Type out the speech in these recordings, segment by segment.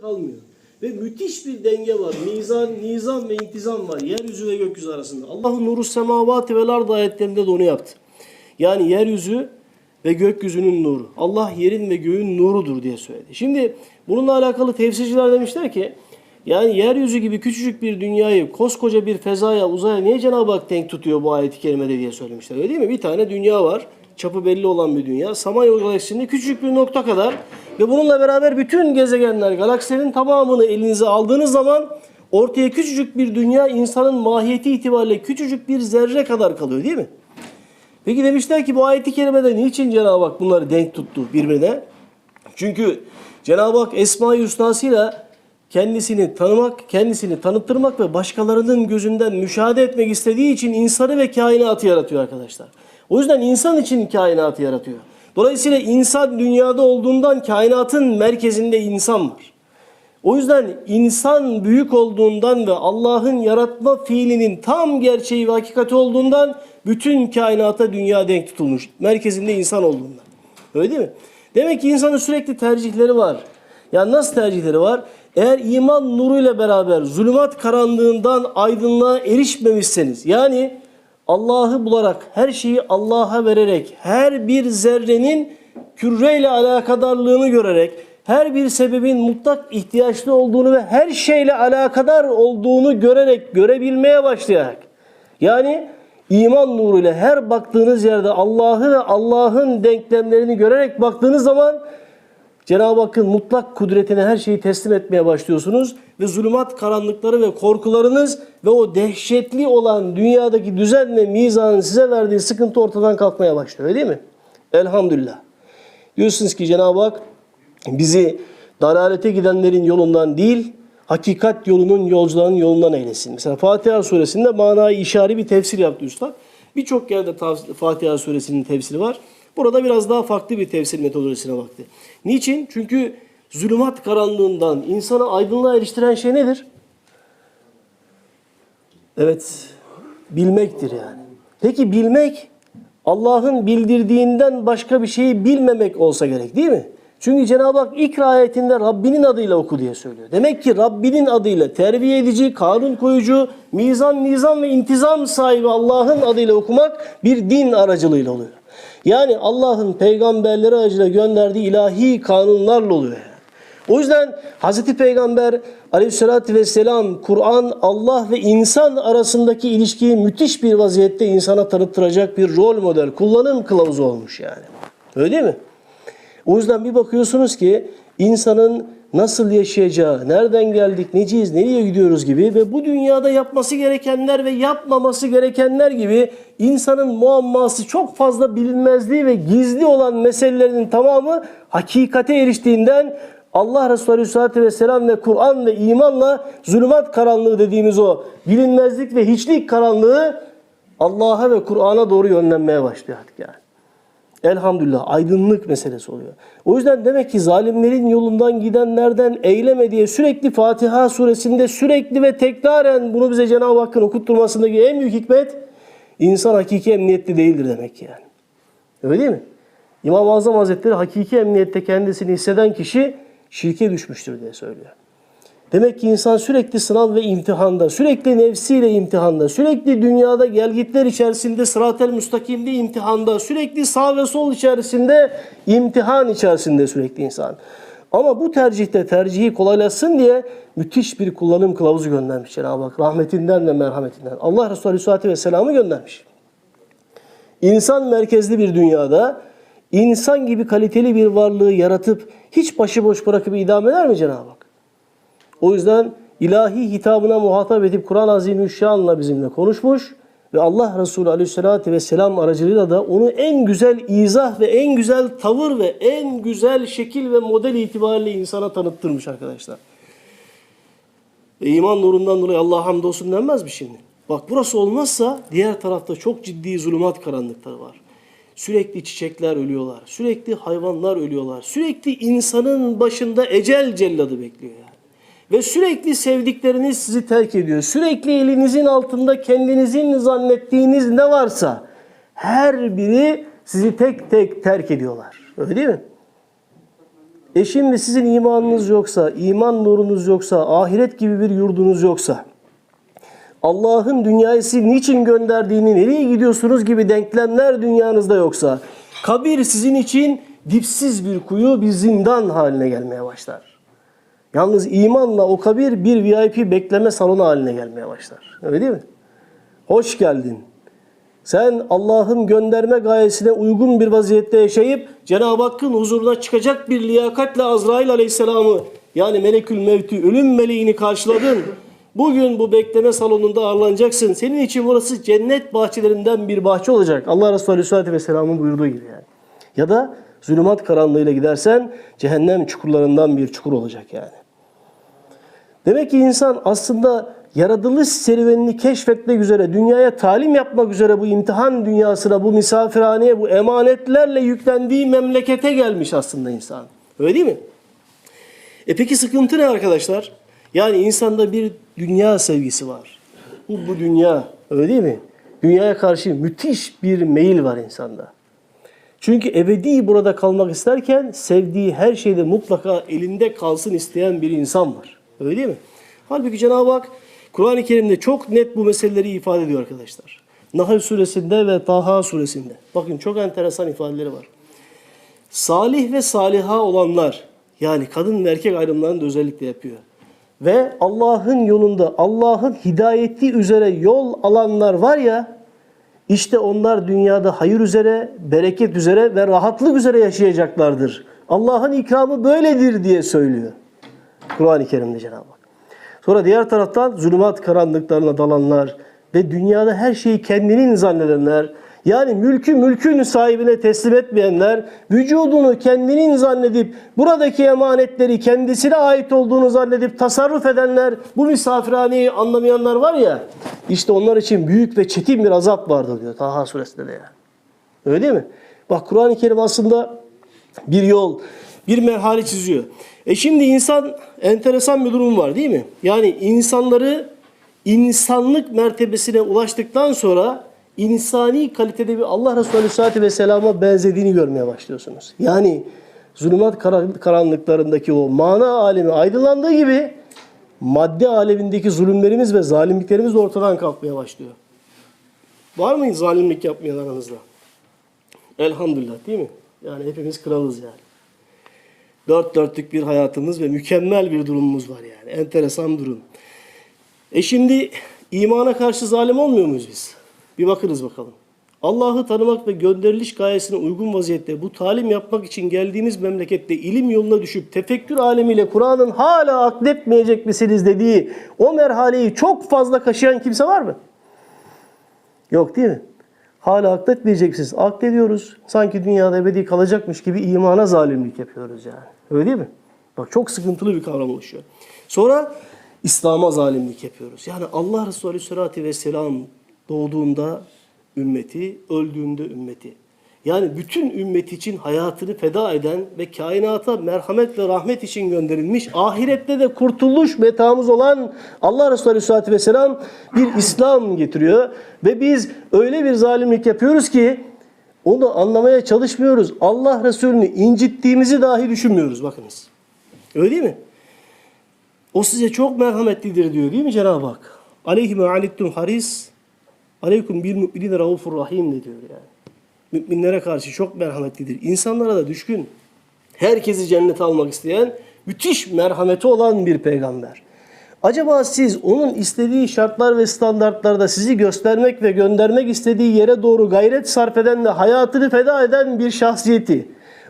kalmıyor. Ve müthiş bir denge var. Mizan, nizam ve intizam var. Yeryüzü ve gökyüzü arasında. Allahu nuru semavati vel ard ayetlerinde de onu yaptı. Yani yeryüzü ve gökyüzünün nuru. Allah yerin ve göğün nurudur diye söyledi. Şimdi bununla alakalı tefsirciler demişler ki yani yeryüzü gibi küçücük bir dünyayı koskoca bir fezaya, uzaya niye Cenab-ı Hak denk tutuyor bu ayeti kerimede diye söylemişler. Öyle değil mi? Bir tane dünya var. Çapı belli olan bir dünya. Samanyolu galaksisinde küçücük bir nokta kadar ve bununla beraber bütün gezegenler, galaksilerin tamamını elinize aldığınız zaman ortaya küçücük bir dünya insanın mahiyeti itibariyle küçücük bir zerre kadar kalıyor değil mi? Peki demişler ki bu ayeti kerimede niçin Cenab-ı Hak bunları denk tuttu birbirine? Çünkü Cenab-ı Hak Esma-i Hüsna'sıyla kendisini tanımak, kendisini tanıttırmak ve başkalarının gözünden müşahede etmek istediği için insanı ve kainatı yaratıyor arkadaşlar. O yüzden insan için kainatı yaratıyor. Dolayısıyla insan dünyada olduğundan kainatın merkezinde insan var. O yüzden insan büyük olduğundan ve Allah'ın yaratma fiilinin tam gerçeği ve hakikati olduğundan bütün kainata dünya denk tutulmuş. Merkezinde insan olduğundan. Öyle değil mi? Demek ki insanın sürekli tercihleri var. Yani nasıl tercihleri var? Eğer iman nuruyla beraber zulümat karanlığından aydınlığa erişmemişseniz yani Allah'ı bularak, her şeyi Allah'a vererek, her bir zerrenin kürreyle alakadarlığını görerek, her bir sebebin mutlak ihtiyaçlı olduğunu ve her şeyle alakadar olduğunu görerek, görebilmeye başlayarak. Yani iman nuruyla her baktığınız yerde Allah'ı ve Allah'ın denklemlerini görerek baktığınız zaman Cenab-ı Hakk'ın mutlak kudretine her şeyi teslim etmeye başlıyorsunuz ve zulümat karanlıkları ve korkularınız ve o dehşetli olan dünyadaki düzen ve mizanın size verdiği sıkıntı ortadan kalkmaya başlıyor değil mi? Elhamdülillah. Diyorsunuz ki Cenab-ı Hak bizi dalalete gidenlerin yolundan değil, hakikat yolunun, yolcuların yolundan eylesin. Mesela Fatiha suresinde manayı işari bir tefsir yaptı Üstad. Birçok yerde Fatiha suresinin tefsiri var. Burada biraz daha farklı bir tefsir metodolojisine baktı. Niçin? Çünkü zulümat karanlığından insanı aydınlığa eriştiren şey nedir? Evet, bilmektir yani. Peki bilmek Allah'ın bildirdiğinden başka bir şeyi bilmemek olsa gerek değil mi? Çünkü Cenab-ı Hak ilk ayetinde Rabbinin adıyla oku diye söylüyor. Demek ki Rabbinin adıyla terbiye edici, kanun koyucu, mizan, nizam ve intizam sahibi Allah'ın adıyla okumak bir din aracılığıyla oluyor. Yani Allah'ın peygamberleri aracılığıyla gönderdiği ilahi kanunlarla oluyor. O yüzden Hazreti Peygamber aleyhissalatü vesselam Kur'an Allah ve insan arasındaki ilişkiyi müthiş bir vaziyette insana tanıttıracak bir rol model, kullanım kılavuzu olmuş yani. Öyle değil mi? O yüzden bir bakıyorsunuz ki insanın nasıl yaşayacağı, nereden geldik, neciyiz, nereye gidiyoruz gibi ve bu dünyada yapması gerekenler ve yapmaması gerekenler gibi insanın muamması çok fazla bilinmezliği ve gizli olan meselelerinin tamamı hakikate eriştiğinden Allah Resulü Aleyhisselatü Vesselam ve Kur'an ve imanla zulümat karanlığı dediğimiz o bilinmezlik ve hiçlik karanlığı Allah'a ve Kur'an'a doğru yönlenmeye başlıyor artık yani. Elhamdülillah aydınlık meselesi oluyor. O yüzden demek ki zalimlerin yolundan gidenlerden eyleme diye sürekli Fatiha suresinde sürekli ve tekraren bunu bize Cenab-ı Hakk'ın okutturmasındaki en büyük hikmet insan hakiki emniyetli değildir demek ki yani. Öyle değil mi? İmam-ı Azam Hazretleri hakiki emniyette kendisini hisseden kişi şirke düşmüştür diye söylüyor. Demek ki insan sürekli sınav ve imtihanda, sürekli nefsiyle imtihanda, sürekli dünyada gelgitler içerisinde sıratel müstakimde imtihanda, sürekli sağ ve sol içerisinde imtihan içerisinde sürekli insan. Ama bu tercihte tercihi kolaylaşsın diye müthiş bir kullanım kılavuzu göndermiş Cenab-ı Hak. Rahmetinden ve merhametinden. Allah Resulü Aleyhisselatü Vesselam'ı göndermiş. İnsan merkezli bir dünyada insan gibi kaliteli bir varlığı yaratıp hiç başıboş bırakıp idam eder mi Cenab-ı Hak? O yüzden ilahi hitabına muhatap edip Kur'an-ı Azimüşşan'la bizimle konuşmuş ve Allah Resulü Aleyhisselatü Vesselam aracılığıyla da onu en güzel izah ve en güzel tavır ve en güzel şekil ve model itibariyle insana tanıttırmış arkadaşlar. E, iman nurundan dolayı Allah'a hamdolsun denmez mi şimdi? Bak burası olmazsa diğer tarafta çok ciddi zulümat karanlıkları var. Sürekli çiçekler ölüyorlar. Sürekli hayvanlar ölüyorlar. Sürekli insanın başında ecel celladı bekliyor yani. Ve sürekli sevdikleriniz sizi terk ediyor. Sürekli elinizin altında kendinizin zannettiğiniz ne varsa her biri sizi tek tek terk ediyorlar. Öyle değil mi? E şimdi sizin imanınız yoksa, iman nurunuz yoksa, ahiret gibi bir yurdunuz yoksa, Allah'ın dünyayı niçin gönderdiğini, nereye gidiyorsunuz gibi denklemler dünyanızda yoksa, kabir sizin için dipsiz bir kuyu, bir zindan haline gelmeye başlar. Yalnız imanla o kabir bir VIP bekleme salonu haline gelmeye başlar. Öyle değil mi? Hoş geldin. Sen Allah'ın gönderme gayesine uygun bir vaziyette yaşayıp Cenab-ı Hakk'ın huzuruna çıkacak bir liyakatle Azrail Aleyhisselam'ı yani Melekül Mevt'i ölüm meleğini karşıladın. Bugün bu bekleme salonunda ağırlanacaksın. Senin için burası cennet bahçelerinden bir bahçe olacak. Allah Resulü Aleyhisselatü Vesselam'ın buyurduğu gibi yani. Ya da zulümat karanlığıyla gidersen cehennem çukurlarından bir çukur olacak yani. Demek ki insan aslında yaratılış serüvenini keşfetmek üzere, dünyaya talim yapmak üzere bu imtihan dünyasına, bu misafirhaneye, bu emanetlerle yüklendiği memlekete gelmiş aslında insan. Öyle değil mi? E peki sıkıntı ne arkadaşlar? Yani insanda bir dünya sevgisi var. Bu, bu dünya, öyle değil mi? Dünyaya karşı müthiş bir meyil var insanda. Çünkü ebedi burada kalmak isterken sevdiği her şeyde mutlaka elinde kalsın isteyen bir insan var. Öyle değil mi? Halbuki Cenab-ı Hak Kur'an-ı Kerim'de çok net bu meseleleri ifade ediyor arkadaşlar. Nahl suresinde ve Taha suresinde. Bakın çok enteresan ifadeleri var. Salih ve saliha olanlar yani kadın ve erkek ayrımlarını da özellikle yapıyor. Ve Allah'ın yolunda Allah'ın hidayeti üzere yol alanlar var ya işte onlar dünyada hayır üzere, bereket üzere ve rahatlık üzere yaşayacaklardır. Allah'ın ikramı böyledir diye söylüyor. Kur'an-ı Kerim'de Cenab-ı Hak. Sonra diğer taraftan zulümat karanlıklarına dalanlar ve dünyada her şeyi kendinin zannedenler, yani mülkü mülkün sahibine teslim etmeyenler, vücudunu kendinin zannedip buradaki emanetleri kendisine ait olduğunu zannedip tasarruf edenler, bu misafirhaneyi anlamayanlar var ya, işte onlar için büyük ve çetin bir azap vardır diyor Taha suresinde de yani. Öyle değil mi? Bak Kur'an-ı Kerim aslında bir yol, bir merhale çiziyor. E şimdi insan enteresan bir durum var değil mi? Yani insanları insanlık mertebesine ulaştıktan sonra insani kalitede bir Allah Resulü Aleyhisselatü Vesselam'a benzediğini görmeye başlıyorsunuz. Yani zulümat karanlıklarındaki o mana alemi aydınlandığı gibi madde alemindeki zulümlerimiz ve zalimliklerimiz de ortadan kalkmaya başlıyor. Var mı zalimlik yapmayan aranızda? Elhamdülillah değil mi? Yani hepimiz kralız yani. Dört dörtlük bir hayatımız ve mükemmel bir durumumuz var yani. Enteresan durum. E şimdi imana karşı zalim olmuyor muyuz biz? Bir bakınız bakalım. Allah'ı tanımak ve gönderiliş gayesine uygun vaziyette bu talim yapmak için geldiğimiz memlekette ilim yoluna düşüp tefekkür alemiyle Kur'an'ın hala akletmeyecek misiniz dediği o merhaleyi çok fazla kaşıyan kimse var mı? Yok değil mi? Hala akletmeyeceksiniz. Aklediyoruz. Sanki dünyada ebedi kalacakmış gibi imana zalimlik yapıyoruz yani. Öyle değil mi? Bak çok sıkıntılı bir kavram oluşuyor. Sonra İslam'a zalimlik yapıyoruz. Yani Allah Resulü Aleyhisselatü Vesselam doğduğunda ümmeti, öldüğünde ümmeti. Yani bütün ümmet için hayatını feda eden ve kainata merhamet ve rahmet için gönderilmiş, ahirette de kurtuluş metamız olan Allah Resulü Aleyhisselatü Vesselam bir İslam getiriyor. Ve biz öyle bir zalimlik yapıyoruz ki onu anlamaya çalışmıyoruz. Allah Resulü'nü incittiğimizi dahi düşünmüyoruz bakınız. Öyle değil mi? O size çok merhametlidir diyor değil mi Cenab-ı Hak? Aleyhime alittum haris, aleykum bir müminine raufur rahim diyor yani. Müminlere karşı çok merhametlidir. İnsanlara da düşkün. Herkesi cennete almak isteyen, müthiş merhameti olan bir peygamber. Acaba siz onun istediği şartlar ve standartlarda sizi göstermek ve göndermek istediği yere doğru gayret sarf eden ve hayatını feda eden bir şahsiyeti,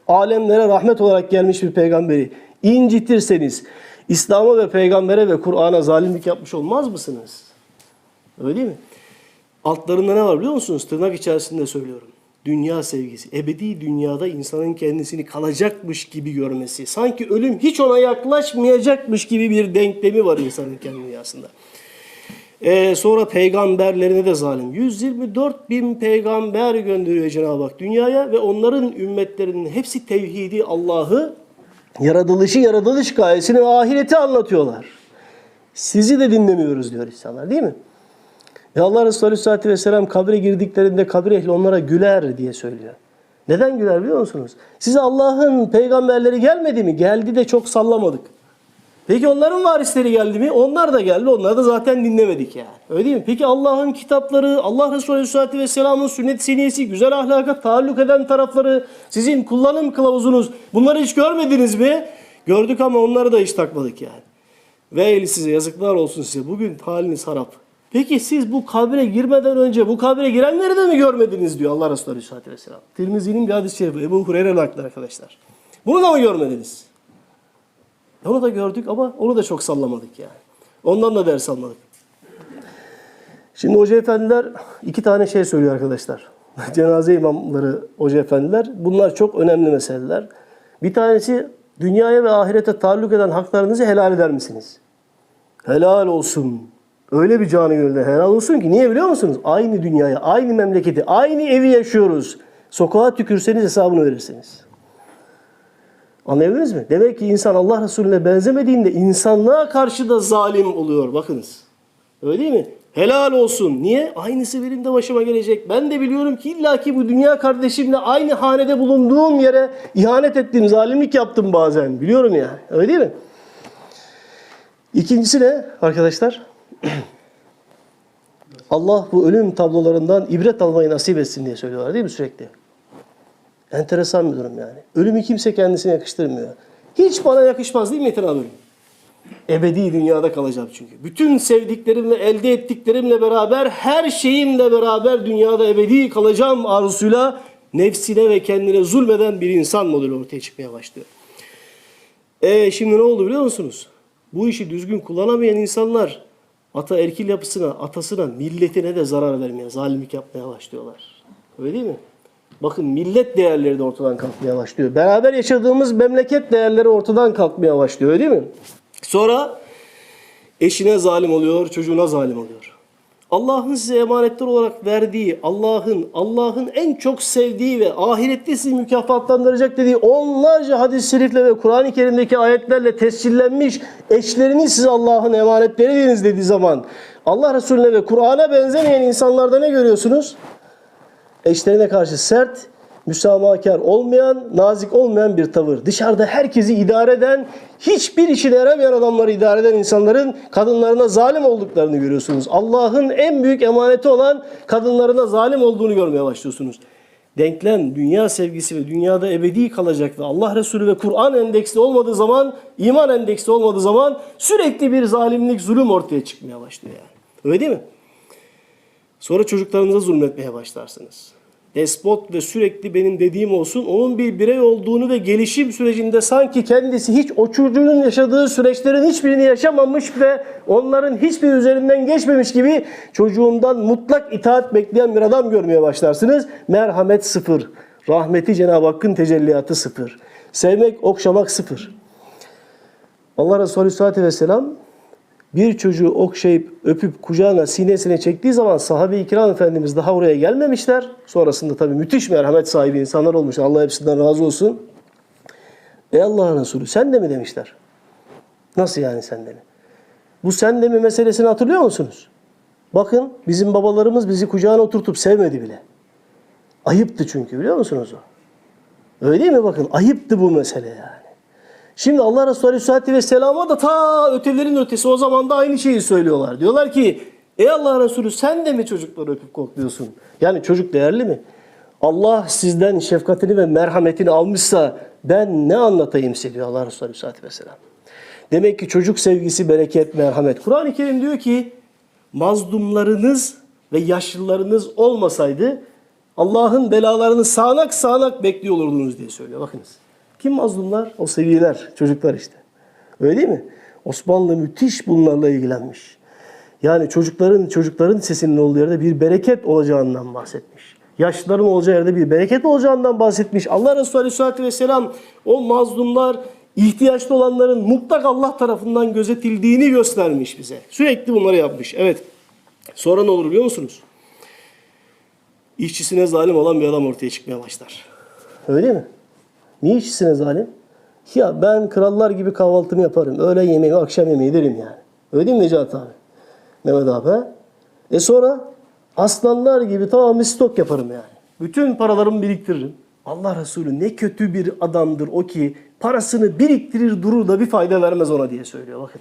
alemlere rahmet olarak gelmiş bir peygamberi incitirseniz, İslam'a ve peygambere ve Kur'an'a zalimlik yapmış olmaz mısınız? Öyle değil mi? Altlarında ne var biliyor musunuz? Tırnak içerisinde söylüyorum. Dünya sevgisi. Ebedi dünyada insanın kendisini kalacakmış gibi görmesi. Sanki ölüm hiç ona yaklaşmayacakmış gibi bir denklemi var insanın kendi dünyasında. Ee, sonra peygamberlerine de zalim. 124 bin peygamber gönderiyor Cenab-ı Hak dünyaya ve onların ümmetlerinin hepsi tevhidi Allah'ı yaratılışı, yaratılış gayesini ve ahireti anlatıyorlar. Sizi de dinlemiyoruz diyor insanlar değil mi? Ve Allah Resulü Aleyhisselatü Vesselam kabre girdiklerinde kabir ehli onlara güler diye söylüyor. Neden güler biliyor musunuz? Size Allah'ın peygamberleri gelmedi mi? Geldi de çok sallamadık. Peki onların varisleri geldi mi? Onlar da geldi. Onları da zaten dinlemedik yani. Öyle değil mi? Peki Allah'ın kitapları, Allah Resulü Aleyhisselatü Vesselam'ın sünnet seniyesi, güzel ahlaka taalluk eden tarafları, sizin kullanım kılavuzunuz bunları hiç görmediniz mi? Gördük ama onları da hiç takmadık yani. Ve size yazıklar olsun size. Bugün haliniz harap. Peki siz bu kabre girmeden önce bu kabre girenleri de mi görmediniz diyor Allah Resulü Aleyhisselatü Vesselam. Tirmizi'nin bir hadis-i şerifi. Ebu Hureyre nakli arkadaşlar. Bunu da mı görmediniz? Onu da gördük ama onu da çok sallamadık yani. Ondan da ders almadık. Şimdi hoca efendiler iki tane şey söylüyor arkadaşlar. Cenaze imamları hoca efendiler. Bunlar çok önemli meseleler. Bir tanesi dünyaya ve ahirete taalluk eden haklarınızı helal eder misiniz? Helal olsun. Öyle bir canı gönülden helal olsun ki. Niye biliyor musunuz? Aynı dünyaya, aynı memleketi, aynı evi yaşıyoruz. Sokağa tükürseniz hesabını verirsiniz. Anlayabildiniz mi? Demek ki insan Allah Resulüne benzemediğinde insanlığa karşı da zalim oluyor. Bakınız. Öyle değil mi? Helal olsun. Niye? Aynısı benim de başıma gelecek. Ben de biliyorum ki illaki bu dünya kardeşimle aynı hanede bulunduğum yere ihanet ettim, zalimlik yaptım bazen. Biliyorum yani. Öyle değil mi? İkincisi ne arkadaşlar? Allah bu ölüm tablolarından ibret almayı nasip etsin diye söylüyorlar değil mi sürekli? Enteresan bir durum yani. Ölümü kimse kendisine yakıştırmıyor. Hiç bana yakışmaz değil mi Metin abi? Ebedi dünyada kalacağım çünkü. Bütün sevdiklerimle, elde ettiklerimle beraber, her şeyimle beraber dünyada ebedi kalacağım arzusuyla nefsine ve kendine zulmeden bir insan modeli ortaya çıkmaya başlıyor. E şimdi ne oldu biliyor musunuz? Bu işi düzgün kullanamayan insanlar ata erkil yapısına, atasına, milletine de zarar vermeye, zalimlik yapmaya başlıyorlar. Öyle değil mi? Bakın millet değerleri de ortadan kalkmaya başlıyor. Beraber yaşadığımız memleket değerleri ortadan kalkmaya başlıyor öyle değil mi? Sonra eşine zalim oluyor, çocuğuna zalim oluyor. Allah'ın size emanetler olarak verdiği, Allah'ın Allah'ın en çok sevdiği ve ahirette sizi mükafatlandıracak dediği onlarca hadis-i şerifle ve Kur'an-ı Kerim'deki ayetlerle tescillenmiş eşlerini size Allah'ın emanetleri dediniz dediği zaman Allah Resulüne ve Kur'an'a benzemeyen insanlarda ne görüyorsunuz? eşlerine karşı sert, müsamahakar olmayan, nazik olmayan bir tavır. Dışarıda herkesi idare eden, hiçbir işine yaramayan adamları idare eden insanların kadınlarına zalim olduklarını görüyorsunuz. Allah'ın en büyük emaneti olan kadınlarına zalim olduğunu görmeye başlıyorsunuz. Denklem, dünya sevgisi ve dünyada ebedi kalacak ve Allah Resulü ve Kur'an endeksli olmadığı zaman, iman endeksli olmadığı zaman sürekli bir zalimlik, zulüm ortaya çıkmaya başlıyor yani. Öyle değil mi? Sonra çocuklarınıza zulmetmeye başlarsınız. Despot ve sürekli benim dediğim olsun, onun bir birey olduğunu ve gelişim sürecinde sanki kendisi hiç o çocuğun yaşadığı süreçlerin hiçbirini yaşamamış ve onların hiçbir üzerinden geçmemiş gibi çocuğundan mutlak itaat bekleyen bir adam görmeye başlarsınız. Merhamet sıfır. Rahmeti Cenab-ı Hakk'ın tecelliyatı sıfır. Sevmek, okşamak sıfır. Allah Resulü Aleyhisselatü Vesselam bir çocuğu okşayıp öpüp kucağına sinesine çektiği zaman sahabe-i kiram efendimiz daha oraya gelmemişler. Sonrasında tabii müthiş merhamet sahibi insanlar olmuş. Allah hepsinden razı olsun. Ey Allah'ın Resulü sen de mi demişler. Nasıl yani sen de mi? Bu sen de mi meselesini hatırlıyor musunuz? Bakın bizim babalarımız bizi kucağına oturtup sevmedi bile. Ayıptı çünkü biliyor musunuz o? Öyle değil mi bakın? Ayıptı bu mesele yani. Şimdi Allah Resulü Aleyhisselatü Vesselam'a da ta ötelerin ötesi o zaman da aynı şeyi söylüyorlar. Diyorlar ki ey Allah Resulü sen de mi çocukları öpüp kokluyorsun? Yani çocuk değerli mi? Allah sizden şefkatini ve merhametini almışsa ben ne anlatayım size diyor Allah Resulü Aleyhisselatü Vesselam. Demek ki çocuk sevgisi, bereket, merhamet. Kur'an-ı Kerim diyor ki mazlumlarınız ve yaşlılarınız olmasaydı Allah'ın belalarını sağanak sağanak bekliyor olurdunuz diye söylüyor. Bakınız. Kim mazlumlar? O seviyeler, çocuklar işte. Öyle değil mi? Osmanlı müthiş bunlarla ilgilenmiş. Yani çocukların çocukların sesinin olduğu yerde bir bereket olacağından bahsetmiş. Yaşlıların olacağı yerde bir bereket olacağından bahsetmiş. Allah Resulü Aleyhisselatü Vesselam o mazlumlar, ihtiyaçlı olanların mutlak Allah tarafından gözetildiğini göstermiş bize. Sürekli bunları yapmış. Evet. Sonra ne olur biliyor musunuz? İşçisine zalim olan bir adam ortaya çıkmaya başlar. Öyle mi? Niye işçisine zalim? Ya ben krallar gibi kahvaltımı yaparım. Öğlen yemeği, akşam yemeği derim yani. Öyle değil mi Necat abi? Mehmet abi. E sonra aslanlar gibi tamamı stok yaparım yani. Bütün paralarımı biriktiririm. Allah Resulü ne kötü bir adamdır o ki parasını biriktirir durur da bir fayda vermez ona diye söylüyor bakın.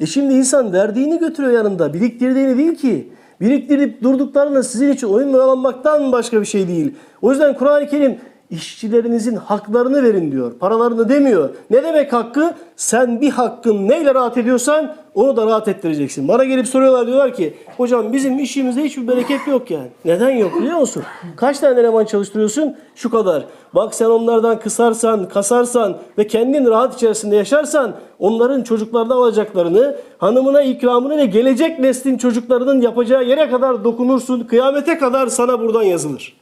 E şimdi insan verdiğini götürüyor yanında. Biriktirdiğini değil ki. Biriktirip durduklarını sizin için oyun oyalanmaktan başka bir şey değil. O yüzden Kur'an-ı Kerim işçilerinizin haklarını verin diyor. Paralarını demiyor. Ne demek hakkı? Sen bir hakkın neyle rahat ediyorsan onu da rahat ettireceksin. Bana gelip soruyorlar diyorlar ki hocam bizim işimizde hiçbir bereket yok yani. Neden yok biliyor musun? Kaç tane eleman çalıştırıyorsun? Şu kadar. Bak sen onlardan kısarsan, kasarsan ve kendin rahat içerisinde yaşarsan onların çocuklardan alacaklarını, hanımına ikramını ve gelecek neslin çocuklarının yapacağı yere kadar dokunursun. Kıyamete kadar sana buradan yazılır.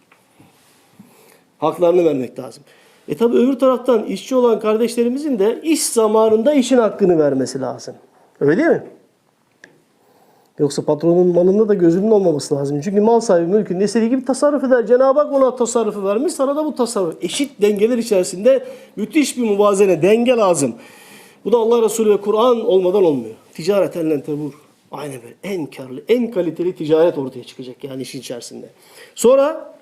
Haklarını vermek lazım. E tabi öbür taraftan işçi olan kardeşlerimizin de iş zamanında işin hakkını vermesi lazım. Öyle değil mi? Yoksa patronun malında da gözünün olmaması lazım. Çünkü mal sahibi mülkünde istediği gibi tasarruf eder. Cenab-ı Hak ona tasarrufu vermiş, sana da bu tasarruf. Eşit dengeler içerisinde müthiş bir muvazene, denge lazım. Bu da Allah Resulü ve Kur'an olmadan olmuyor. Ticaret ellen tebur. Aynen böyle. En karlı, en kaliteli ticaret ortaya çıkacak yani işin içerisinde. Sonra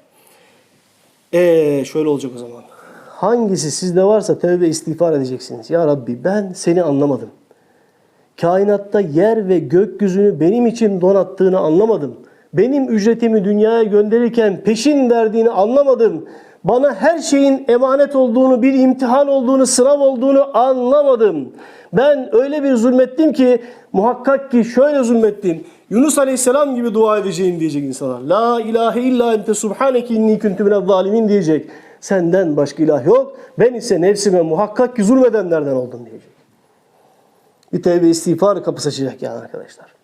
ee, şöyle olacak o zaman. Hangisi sizde varsa tövbe istiğfar edeceksiniz. Ya Rabbi ben seni anlamadım. Kainatta yer ve gökyüzünü benim için donattığını anlamadım. Benim ücretimi dünyaya gönderirken peşin verdiğini anlamadım. Bana her şeyin emanet olduğunu, bir imtihan olduğunu, sınav olduğunu anlamadım. Ben öyle bir zulmettim ki muhakkak ki şöyle zulmettim. Yunus Aleyhisselam gibi dua edeceğim diyecek insanlar. La ilahe illa ente subhaneke inni kuntu minel zalimin diyecek. Senden başka ilah yok. Ben ise nefsime muhakkak ki zulmedenlerden oldum diyecek. Bir tevbe istiğfar kapısı açacak yani arkadaşlar.